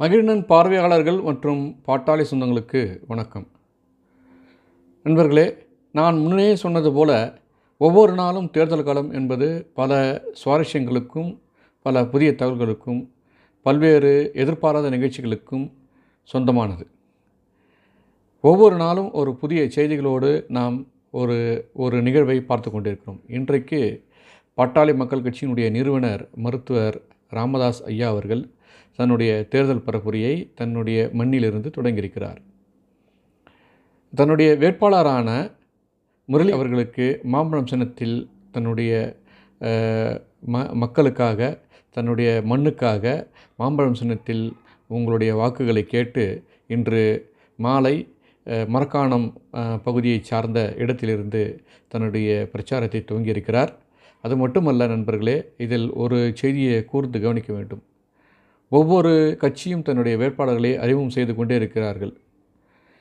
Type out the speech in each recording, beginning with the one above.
மகிழ்நன் பார்வையாளர்கள் மற்றும் பாட்டாளி சொந்தங்களுக்கு வணக்கம். நண்பர்களே நான் முன்னே சொன்னது போல ஒவ்வொரு நாளும் தேர்தல் காலம் என்பது பல சுவாரஸ்யங்களுக்கும் பல புதிய தகவல்களுக்கும் பல்வேறு எதிர்பாராத நிகழ்ச்சிகளுக்கும் சொந்தமானது. ஒவ்வொரு நாளும் ஒரு புதிய செய்திகளோடு நாம் ஒரு ஒரு நிகழ்வை பார்த்து கொண்டிருக்கிறோம். இன்றைக்கு பாட்டாளி மக்கள் கட்சியினுடைய நிறுவனர் மருத்துவர் ராமதாஸ் ஐயா அவர்கள் தன்னுடைய தேர்தல் பரப்புரையை தன்னுடைய மண்ணிலிருந்து தொடங்கியிருக்கிறார். தன்னுடைய வேட்பாளரான முரளி அவர்களுக்கு மாம்பழம் சின்னத்தில் தன்னுடைய ம மக்களுக்காக தன்னுடைய மண்ணுக்காக மாம்பழம் சின்னத்தில் உங்களுடைய வாக்குகளை கேட்டு இன்று மாலை மரக்காணம் பகுதியை பகுதியைச் சார்ந்த இடத்திலிருந்து தன்னுடைய பிரச்சாரத்தை துவங்கியிருக்கிறார். அது மட்டுமல்ல நண்பர்களே இதில் ஒரு செய்தியை கூர்ந்து கவனிக்க வேண்டும். ஒவ்வொரு கட்சியும் தன்னுடைய வேட்பாளர்களை அறிமுகம் செய்து கொண்டே இருக்கிறார்கள்.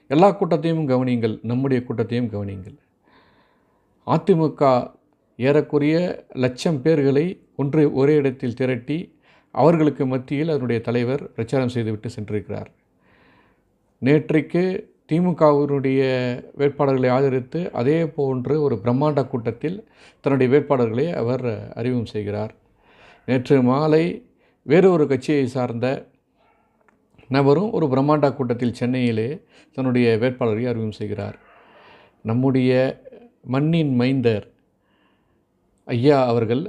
எல்லா கூட்டத்தையும் கவனியுங்கள் நம்முடைய கூட்டத்தையும் கவனியுங்கள். அதிமுக ஏறக்குறைய லட்சம் பேர்களை ஒன்று ஒரே இடத்தில் திரட்டி அவர்களுக்கு மத்தியில் அதனுடைய தலைவர் பிரச்சாரம் செய்துவிட்டு சென்றிருக்கிறார். நேற்றைக்கு திமுகவினுடைய வேட்பாளர்களை ஆதரித்து அதே போன்று ஒரு பிரம்மாண்ட கூட்டத்தில் தன்னுடைய வேட்பாளர்களை அவர் அறிமுகம் செய்கிறார். நேற்று மாலை வேறு ஒரு கட்சியை சார்ந்த நபரும் ஒரு பிரம்மாண்ட கூட்டத்தில் சென்னையிலே தன்னுடைய வேட்பாளரை அறிமுகம் செய்கிறார். நம்முடைய மண்ணின் மைந்தர் ஐயா அவர்கள்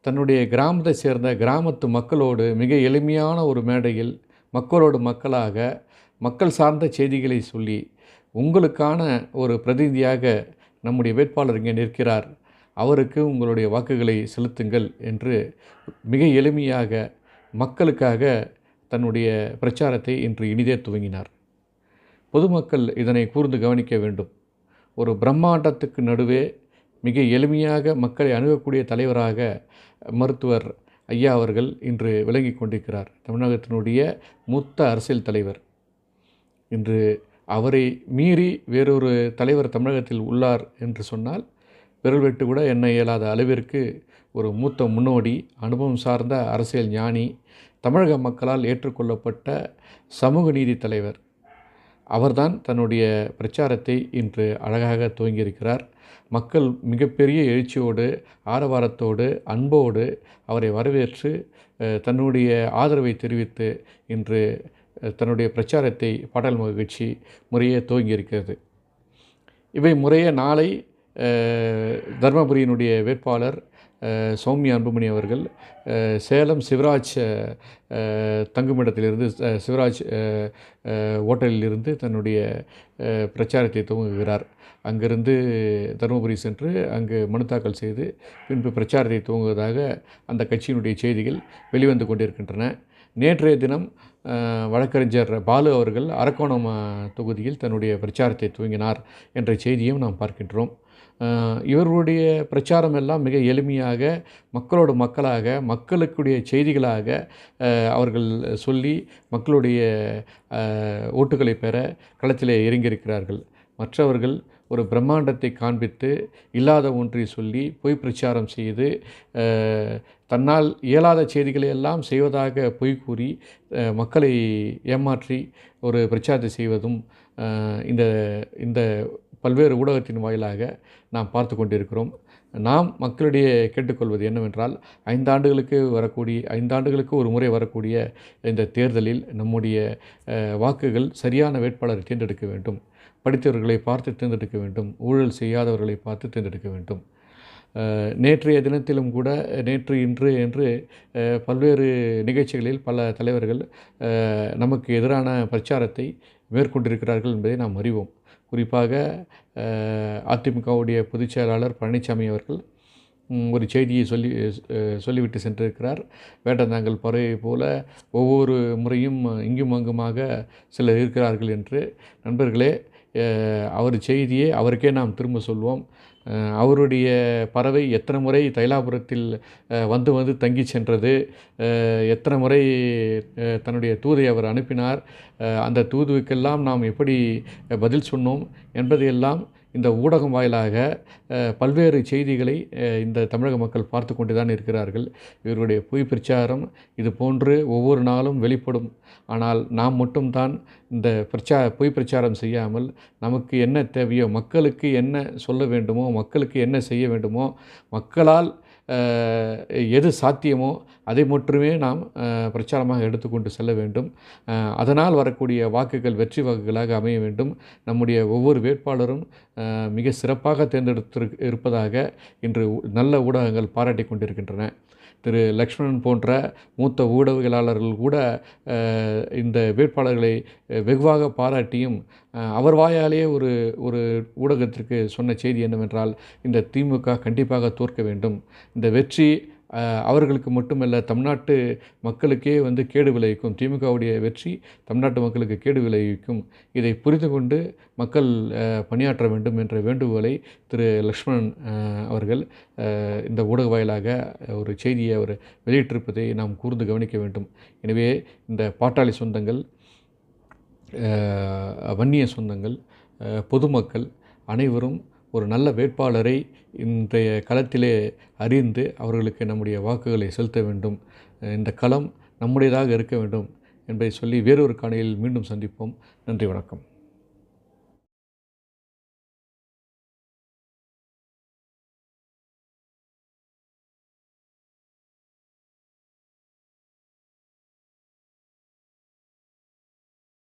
தன்னுடைய கிராமத்தை சேர்ந்த கிராமத்து மக்களோடு மிக எளிமையான ஒரு மேடையில் மக்களோடு மக்களாக மக்கள் சார்ந்த செய்திகளை சொல்லி உங்களுக்கான ஒரு பிரதிநிதியாக நம்முடைய வேட்பாளர் இங்கே நிற்கிறார். அவருக்கு உங்களுடைய வாக்குகளை செலுத்துங்கள் என்று மிக எளிமையாக மக்களுக்காக தன்னுடைய பிரச்சாரத்தை இன்று இனிதே துவங்கினார். பொதுமக்கள் இதனை கூர்ந்து கவனிக்க வேண்டும். ஒரு பிரம்மாண்டத்துக்கு நடுவே மிக எளிமையாக மக்களை அணுகக்கூடிய தலைவராக மருத்துவர் ஐயா அவர்கள் இன்று விளங்கி கொண்டிருக்கிறார். தமிழகத்தினுடைய மூத்த அரசியல் தலைவர். இன்று அவரை மீறி வேறொரு தலைவர் தமிழகத்தில் உள்ளார் என்று சொன்னால் விரல் வெட்டு கூட எண்ண இயலாத அளவிற்கு ஒரு மூத்த முன்னோடி அனுபவம் சார்ந்த அரசியல் ஞானி தமிழக மக்களால் ஏற்றுக்கொள்ளப்பட்ட சமூக நீதி தலைவர். அவர்தான் தன்னுடைய பிரச்சாரத்தை இன்று அழகாக துவங்கியிருக்கிறார். மக்கள் மிகப்பெரிய எழுச்சியோடு ஆரவாரத்தோடு அன்போடு அவரை வரவேற்று தன்னுடைய ஆதரவை தெரிவித்து இன்று தன்னுடைய பிரச்சாரத்தை பாடல் மகிழ்ச்சி முறையே துவங்கியிருக்கிறது. இவை முறையே நாளை தர்மபுரியினுடைய வேட்பாளர் அஹ், சௌமியா அன்புமணி அவர்கள் சேலம் சிவராஜ் தங்குமிடத்திலிருந்து சிவராஜ் அஹ், ஹோட்டலிலிருந்து தன்னுடைய பிரச்சாரத்தை துவங்குகிறார். அங்கிருந்து தருமபுரி சென்று அங்கு மனு தாக்கல் செய்து பின்பு பிரச்சாரத்தை துவங்குவதாக அந்த கட்சியினுடைய செய்திகள் வெளிவந்து கொண்டிருக்கின்றன. நேற்றைய தினம் வழக்கறிஞர் பாலு அவர்கள் அரக்கோணம் தொகுதியில் தன்னுடைய பிரச்சாரத்தை துவங்கினார் என்ற செய்தியும் நாம் பார்க்கின்றோம். இவர்களுடைய பிரச்சாரம் எல்லாம் மிக எளிமையாக மக்களோட மக்களாக மக்களுக்குடைய செய்திகளாக அவர்கள் சொல்லி மக்களுடைய ஓட்டுகளை பெற களத்திலே இறங்கியிருக்கிறார்கள். மற்றவர்கள் ஒரு பிரம்மாண்டத்தை காண்பித்து இல்லாத ஒன்றை சொல்லி பொய் பிரச்சாரம் செய்து தன்னால் இயலாத செய்திகளை எல்லாம் செய்வதாக பொய் கூறி மக்களை ஏமாற்றி ஒரு பிரச்சாரத்தை செய்வதும் இந்த இந்த பல்வேறு ஊடகத்தின் வாயிலாக நாம் பார்த்து கொண்டிருக்கிறோம். நாம் மக்களிடையே கேட்டுக்கொள்வது என்னவென்றால் ஐந்தாண்டுகளுக்கு வரக்கூடிய ஐந்தாண்டுகளுக்கு ஒரு முறை வரக்கூடிய இந்த தேர்தலில் நம்முடைய வாக்குகள் சரியான வேட்பாளரை தேர்ந்தெடுக்க வேண்டும். படித்தவர்களை பார்த்து தேர்ந்தெடுக்க வேண்டும். ஊழல் செய்யாதவர்களை பார்த்து தேர்ந்தெடுக்க வேண்டும். நேற்றைய தினத்திலும் கூட நேற்று இன்று என்று பல்வேறு நிகழ்ச்சிகளில் பல தலைவர்கள் நமக்கு எதிரான பிரச்சாரத்தை மேற்கொண்டிருக்கிறார்கள் என்பதை நாம் அறிவோம். குறிப்பாக அதிமுகவுடைய பொதுச் செயலாளர் பழனிசாமி அவர்கள் ஒரு செய்தியை சொல்லி சொல்லிவிட்டு சென்றிருக்கிறார். வேட்டந்தாங்கல் பறவை போல ஒவ்வொரு முறையும் இங்கும் அங்குமாக சிலர் இருக்கிறார்கள் என்று. நண்பர்களே அவர் செய்தியை அவருக்கே நாம் திரும்ப சொல்வோம். அவருடைய பறவை எத்தனை முறை தைலாபுரத்தில் வந்து வந்து தங்கி சென்றது எத்தனை முறை தன்னுடைய தூதை அவர் அனுப்பினார் அந்த தூதுவுக்கெல்லாம் நாம் எப்படி பதில் சொன்னோம் என்பதையெல்லாம் இந்த ஊடகம் வாயிலாக பல்வேறு செய்திகளை இந்த தமிழக மக்கள் பார்த்து கொண்டு தான் இருக்கிறார்கள். இவருடைய பொய் பிரச்சாரம் இது போன்று ஒவ்வொரு நாளும் வெளிப்படும். ஆனால் நாம் மட்டும்தான் இந்த பிரச்சா பொய் பிரச்சாரம் செய்யாமல் நமக்கு என்ன தேவையோ மக்களுக்கு என்ன சொல்ல வேண்டுமோ மக்களுக்கு என்ன செய்ய வேண்டுமோ மக்களால் எது சாத்தியமோ அதை மட்டுமே நாம் பிரச்சாரமாக எடுத்துக்கொண்டு செல்ல வேண்டும். அதனால் வரக்கூடிய வாக்குகள் வெற்றி வாக்குகளாக அமைய வேண்டும். நம்முடைய ஒவ்வொரு வேட்பாளரும் மிக சிறப்பாக தேர்ந்தெடுத்து இருப்பதாக இன்று நல்ல ஊடகங்கள் பாராட்டி கொண்டிருக்கின்றன. திரு லக்ஷ்மணன் போன்ற மூத்த ஊடகவியலாளர்கள் கூட இந்த வேட்பாளர்களை வெகுவாக பாராட்டியும் அவர் வாயாலேயே ஒரு ஒரு ஊடகத்திற்கு சொன்ன செய்தி என்னவென்றால் இந்த திமுக கண்டிப்பாக தோற்க வேண்டும். இந்த வெற்றி அவர்களுக்கு மட்டுமல்ல தமிழ்நாட்டு மக்களுக்கே வந்து கேடு விளைவிக்கும். திமுகவுடைய வெற்றி தமிழ்நாட்டு மக்களுக்கு கேடு விளைவிக்கும். இதை புரிந்து கொண்டு மக்கள் பணியாற்ற வேண்டும் என்ற வேண்டுகோளை திரு. லக்ஷ்மணன் அவர்கள் இந்த ஊடக வாயிலாக ஒரு செய்தியை அவர் வெளியிட்டிருப்பதை நாம் கூர்ந்து கவனிக்க வேண்டும். எனவே இந்த பாட்டாளி சொந்தங்கள் வன்னிய சொந்தங்கள் பொதுமக்கள் அனைவரும் ஒரு நல்ல வேட்பாளரை இன்றைய களத்திலே அறிந்து அவர்களுக்கு நம்முடைய வாக்குகளை செலுத்த வேண்டும். இந்த களம் நம்முடையதாக இருக்க வேண்டும் என்பதை சொல்லி வேறொரு காணியில் மீண்டும் சந்திப்போம். நன்றி வணக்கம்.